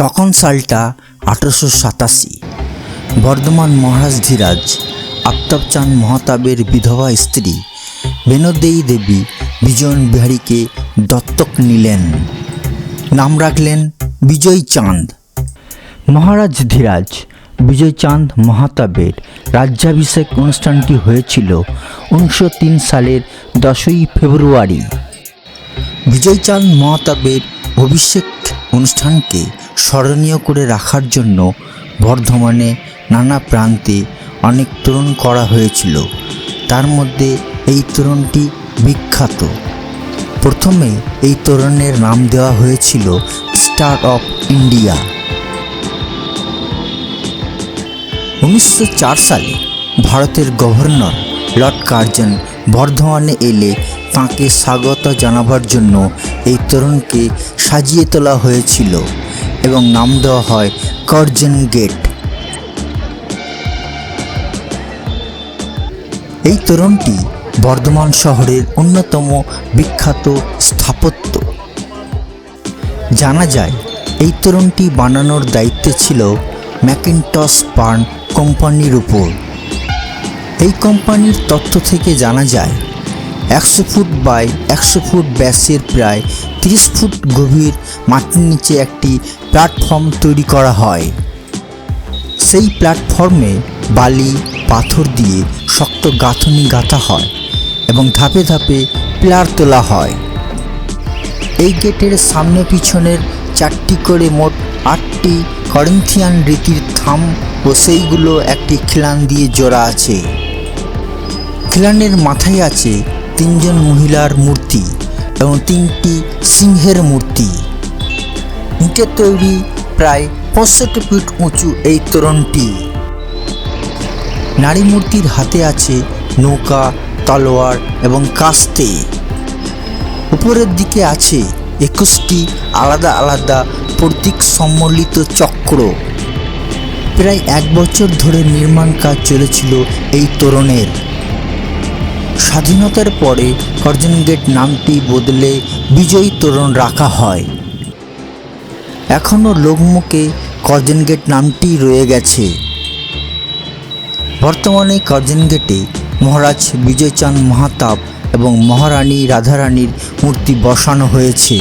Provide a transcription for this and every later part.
তখন সালটা আঠারোশো সাতাশি। বর্ধমান মহারাজ ধীরাজ আফতাবচাঁদ মহাতাবের বিধবা স্ত্রী, বেনদেয়ী দেবী, বিজন বিহারীকে দত্তক নিলেন। নাম রাখলেন বিজয় চাঁদ। মহারাজ ধীরাজ বিজয়চাঁদ মহাতাবের রাজ্যাভিষেক অনুষ্ঠানটি হয়েছিল উনিশশো তিন সালের দশই ফেব্রুয়ারি। বিজয়চাঁদ মহাতাবের অভিষেক অনুষ্ঠানকে স্মরণীয় করে রাখার জন্য বর্ধমানে নানা প্রান্তে অনেক তোরণ করা হয়েছিল। তার মধ্যে এই তোরণটি বিখ্যাত। প্রথমে এই তোরণের নাম দেওয়া হয়েছিল স্টার অফ ইন্ডিয়া। উনিশশো চার সালে ভারতের গভর্নর লর্ড কার্জন বর্ধমানে এলে তাঁকে স্বাগত জানাবার জন্য এই তরুণকে সাজিয়ে তোলা হয়েছিল। এবং নাম দেওয়া হয় কার্জন গেট। এই তোরণটি বর্ধমান শহরের অন্যতম বিখ্যাত স্থাপত্য। জানা যায়, এই তোরণটি বানানোর দায়িত্ব ছিল ম্যাকিনটস পার্ন কোম্পানির উপর। এই কোম্পানির তথ্য থেকে জানা যায়, একশো ফুট বাই একশো ফুট ব্যাসের প্রায় তিরিশ ফুট গভীর মাটির নিচে একটি প্ল্যাটফর্ম তৈরি করা হয়। সেই প্ল্যাটফর্মে বালি, পাথর দিয়ে শক্ত গাঁথনি গাঁথা হয় এবং ধাপে ধাপে প্লার তোলা হয়। এই গেটের সামনে পিছনের চারটি করে মোট আটটি করিন্থিয়ান রীতির থাম ও সেইগুলো একটি খিলান দিয়ে জোড়া আছে। খিলানের মাথায় আছে তিনজন মহিলার মূর্তি। এবং তিনটি সিংহের মূর্তি। ইটের তৈরি প্রায় পঁয়ষট্টি ফিট উঁচু এই তোরণটি। নারী মূর্তির হাতে আছে নৌকা, তলোয়ার এবং কাস্তে। উপরের দিকে আছে একুশটি আলাদা আলাদা প্রতীক সম্মিলিত চক্র। প্রায় এক বছর ধরে নির্মাণ কাজ চলেছিল এই তোরণের। স্বাধীনতার পরে কর্জন গেট নামটি বদলে বিজয়ী তোরণ রাখা হয়। এখনও লোকমুখে কর্জন গেট নামটি রয়ে গেছে। বর্তমানে কর্জন গেটে মহারাজ বিজয়চাঁদ মহাতাব এবং মহারানী রাধারানীর মূর্তি বসানো হয়েছে।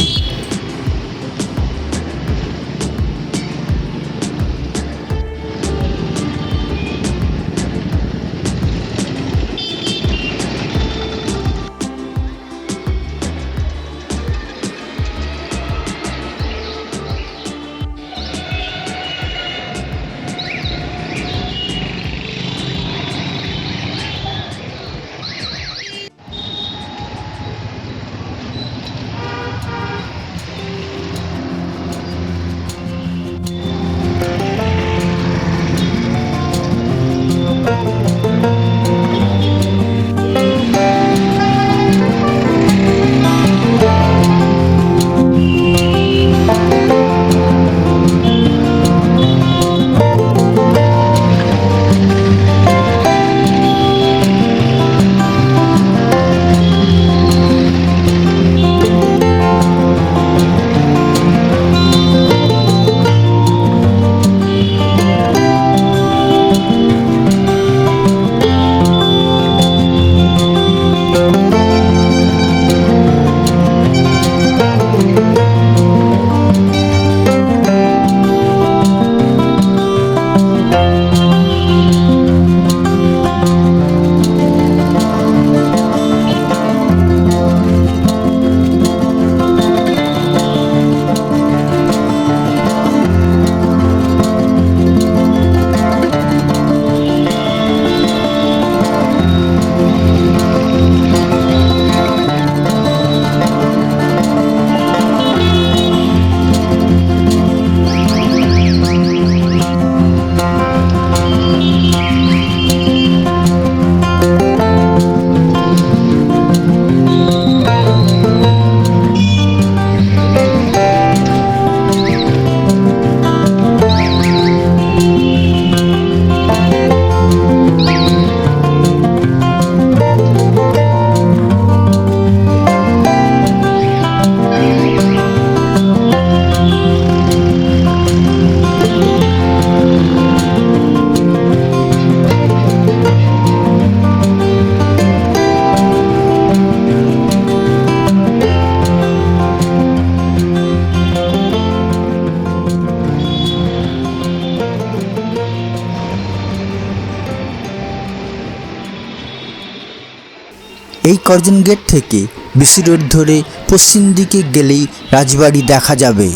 এই করজন গেট থেকে বিসি রোড ধরে পশ্চিম দিকে গেলেই রাজবাড়ি দেখা যাবে।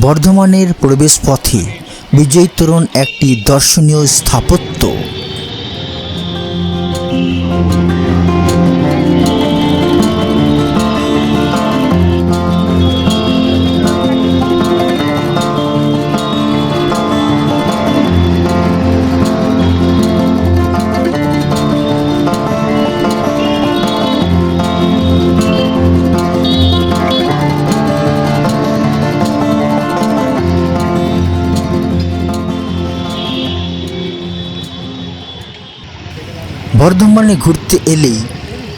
বর্ধমানের প্রবেশ পথে বিজয় তোরণ একটি দর্শনীয় স্থাপত্য। বর্ধমানে ঘুরতে এলেই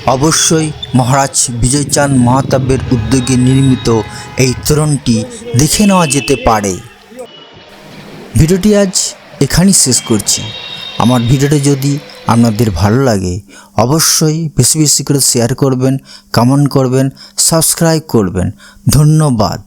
অবশ্যই মহারাজ বিজয়চাঁদ মহাতাবের উদ্যোগে নির্মিত এই তোরণটি দেখে নেওয়া যেতে পারে। ভিডিওটি আজ এখানেই শেষ করছি। আমার ভিডিওটা যদি আপনাদের ভালো লাগে, অবশ্যই বেশি বেশি করে শেয়ার করবেন কমেন্ট করবেন সাবস্ক্রাইব করবেন। ধন্যবাদ।